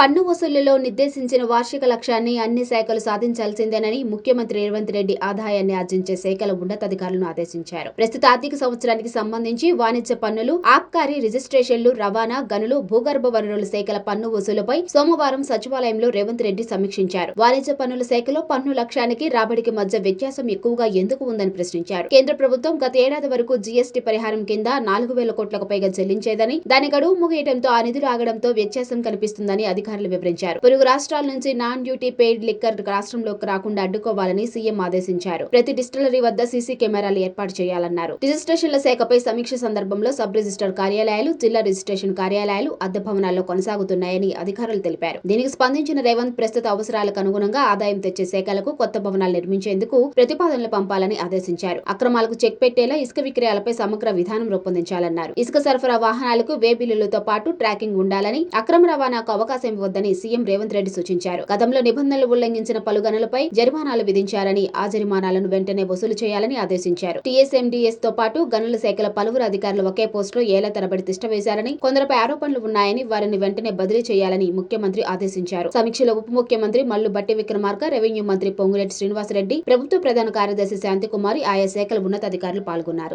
పన్ను వసూళ్ళలో నిర్దేశించిన వార్షిక లక్ష్యాన్ని అన్ని శాఖలు సాధించాల్సిందేనని ముఖ్యమంత్రి రేవంత్ రెడ్డి ఆదాయాన్ని ఆర్జించే శాఖల ఉన్నతాధికారులను ఆదేశించారు. ప్రస్తుత ఆర్థిక సంవత్సరానికి సంబంధించి వాణిజ్య పన్నులు ఆబ్కారీ రిజిస్ట్రేషన్లు రవాణా గనులు భూగర్భ వనరుల శాఖల పన్ను వసూలుపై సోమవారం సచివాలయంలో రేవంత్ రెడ్డి సమీక్షించారు. వాణిజ్య పన్నుల శాఖలో పన్ను లక్ష్యానికి రాబడికి మధ్య వ్యత్యాసం ఎక్కువగా ఎందుకు ఉందని ప్రశ్నించారు. కేంద్ర ప్రభుత్వం గత ఏడాది వరకు జీఎస్టీ పరిహారం కింద నాలుగు వేల కోట్లకు పైగా చెల్లించేదని దాని గడువు ముగియటంతో ఆ నిధులు ఆగడంతో వ్యత్యాసం కనిపిస్తుందని అధికారులు వివరించారు. పొరుగు రాష్ట్రాల నుంచి నాన్ డ్యూటీ పెయిడ్ లిక్కర్ రాష్ట్రంలోకి రాకుండా అడ్డుకోవాలని సీఎం ఆదేశించారు. ప్రతి డిస్టిలరీ వద్ద సీసీ కెమెరాలు ఏర్పాటు చేయాలన్నారు. రిజిస్ట్రేషన్ల శాఖపై సమీక్ష సందర్భంలో సబ్ రిజిస్టర్ కార్యాలయాలు జిల్లా రిజిస్ట్రేషన్ కార్యాలయాలు అద్దె భవనాల్లో కొనసాగుతున్నాయని అధికారులు తెలిపారు. దీనికి స్పందించిన రేవంత్ ప్రస్తుత అవసరాలకు అనుగుణంగా ఆదాయం తెచ్చే శాఖలకు కొత్త భవనాలు నిర్మించేందుకు ప్రతిపాదనలు పంపాలని ఆదేశించారు. అక్రమాలకు చెక్ పెట్టేలా ఇసుక విక్రయాలపై సమగ్ర విధానం రూపొందించాలన్నారు. ఇసుక సరఫరా వాహనాలకు వే బిల్లులతో పాటు ట్రాకింగ్ ఉండాలని అక్రమ రవాణాకు అవకాశం ఇవ్వొద్దని సీఎం రేవంత్ రెడ్డి సూచించారు. గతంలో నిబంధనలు ఉల్లంఘించిన పలు గనులపై జరిమానాలు విధించారని ఆ జరిమానాలను వెంటనే వసూలు చేయాలని ఆదేశించారు. టీఎస్ఎండిఎస్తో పాటు గనుల శాఖల పలువురు అధికారులు ఒకే పోస్టులో ఏళ్ళ తరబడి తిష్ట వేశారని కొందరిపై ఆరోపణలు ఉన్నాయని వారిని వెంటనే బదిలీ చేయాలని ముఖ్యమంత్రి ఆదేశించారు. సమీక్షలో ఉప ముఖ్యమంత్రి మల్లు బట్టి విక్రమార్క రెవెన్యూ మంత్రి పొంగులేటి శ్రీనివాసరెడ్డి ప్రభుత్వ ప్రధాన కార్యదర్శి శాంతికుమారి ఆయా శాఖల ఉన్నతాధికారులు పాల్గొన్నారు.